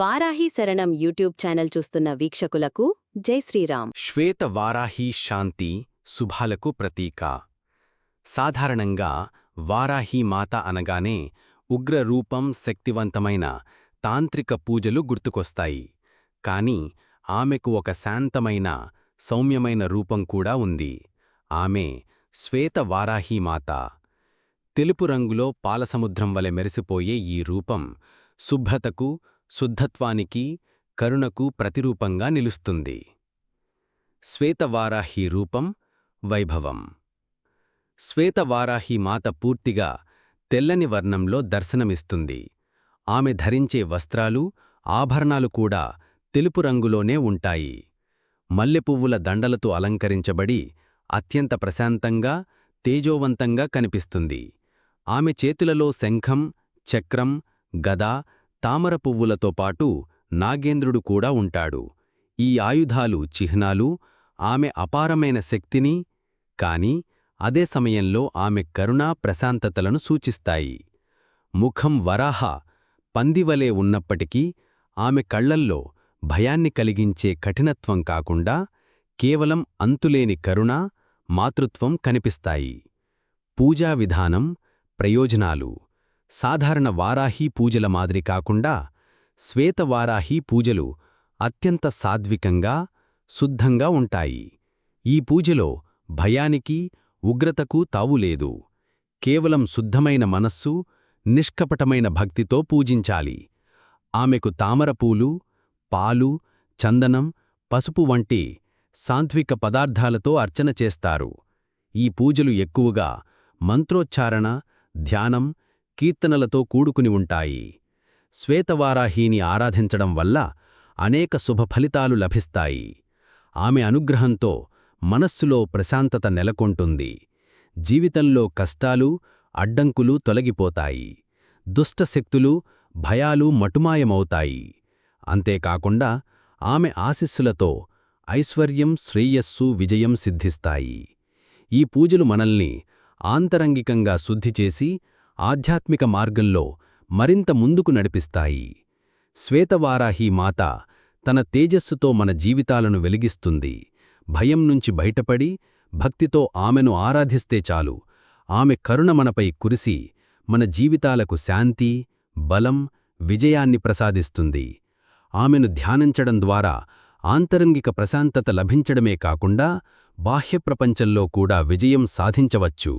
వారాహి శరణం YouTube channel చూస్తున్న వీక్షకులకు జై శ్రీరామ్. శ్వేత వారాహి శాంతి శుభాలకు ప్రతీక. సాధారణంగా వారాహి మాత అనగానే ఉగ్రరూపం శక్తివంతమైన తాంత్రిక పూజలు గుర్తుకొస్తాయి. కాని ఆమెకు ఒక శాంతమైన సౌమ్యమైన రూపం కూడా ఉంది. ఆమె శ్వేత వారాహి మాత. తెలుపు రంగులో పాలసముద్రం వలె మెరిసిపోయే ఈ రూపం శుభ్రతకు శుద్ధత్వానికి కరుణకు ప్రతిరూపంగా నిలుస్తుంది. శ్వేతవారాహి రూపం వైభవం. శ్వేతవారాహి మాత పూర్తిగా తెల్లని వర్ణంలో దర్శనమిస్తుంది. ఆమె ధరించే వస్త్రాలు ఆభరణాలు కూడా తెలుపు రంగులోనే ఉంటాయి. మల్లెపువ్వుల దండలతో అలంకరించబడి అత్యంత ప్రశాంతంగా తేజోవంతంగా కనిపిస్తుంది. ఆమె చేతులలో శంఖం చక్రం గద తామర పువ్వులతో పాటు నాగేంద్రుడు కూడా ఉంటాడు. ఈ ఆయుధాలు చిహ్నాలు ఆమె అపారమైన శక్తిని కాని అదే సమయంలో ఆమె కరుణా ప్రశాంతతలను సూచిస్తాయి. ముఖం వరాహ పందివలే ఉన్నప్పటికీ ఆమె కళ్ళల్లో భయాన్ని కలిగించే కఠినత్వం కాకుండా కేవలం అంతులేని కరుణ మాతృత్వం కనిపిస్తాయి. పూజా విధానం ప్రయోజనాలు. సాధారణ వారాహీ పూజల మాదిరి కాకుండా శ్వేతవారాహీ పూజలు అత్యంత సాద్వికంగా శుద్ధంగా ఉంటాయి. ఈ పూజలో భయానికి ఉగ్రతకు తావులేదు కేవలం శుద్ధమైన మనస్సు నిష్కపటమైన భక్తితో పూజించాలి. ఆమెకు తామరపూలు పాలు చందనం పసుపు వంటి సాంత్విక పదార్థాలతో అర్చన చేస్తారు. ఈ పూజలు ఎక్కువగా మంత్రోచ్చారణ ధ్యానం కీర్తనలతో కూడుకుని ఉంటాయి. శ్వేతవారాహీని ఆరాధించడం వల్ల అనేక శుభఫలితాలు లభిస్తాయి. ఆమె అనుగ్రహంతో మనస్సులో ప్రశాంతత నెలకొంటుంది. జీవితంలో కష్టాలు అడ్డంకులు తొలగిపోతాయి. దుష్టశక్తులు భయాలు మటుమాయమవుతాయి. అంతేకాకుండా ఆమె ఆశిస్సులతో ఐశ్వర్యం శ్రేయస్సు విజయం సిద్ధిస్తాయి. ఈ పూజలు మనల్ని ఆంతరంగికంగా శుద్ధిచేసి ఆధ్యాత్మిక మార్గంలో మరింత ముందుకు నడిపిస్తాయి. శ్వేతవారాహి మాత తన తేజస్సుతో మన జీవితాలను వెలిగిస్తుంది. భయం నుంచి బయటపడి భక్తితో ఆమెను ఆరాధిస్తే చాలు. ఆమె కరుణ మనపై కురిసి మన జీవితాలకు శాంతి బలం విజయాన్ని ప్రసాదిస్తుంది. ఆమెను ధ్యానించడం ద్వారా ఆంతరంగిక ప్రశాంతత లభించడమే కాకుండా బాహ్యప్రపంచంలో కూడా విజయం సాధించవచ్చు.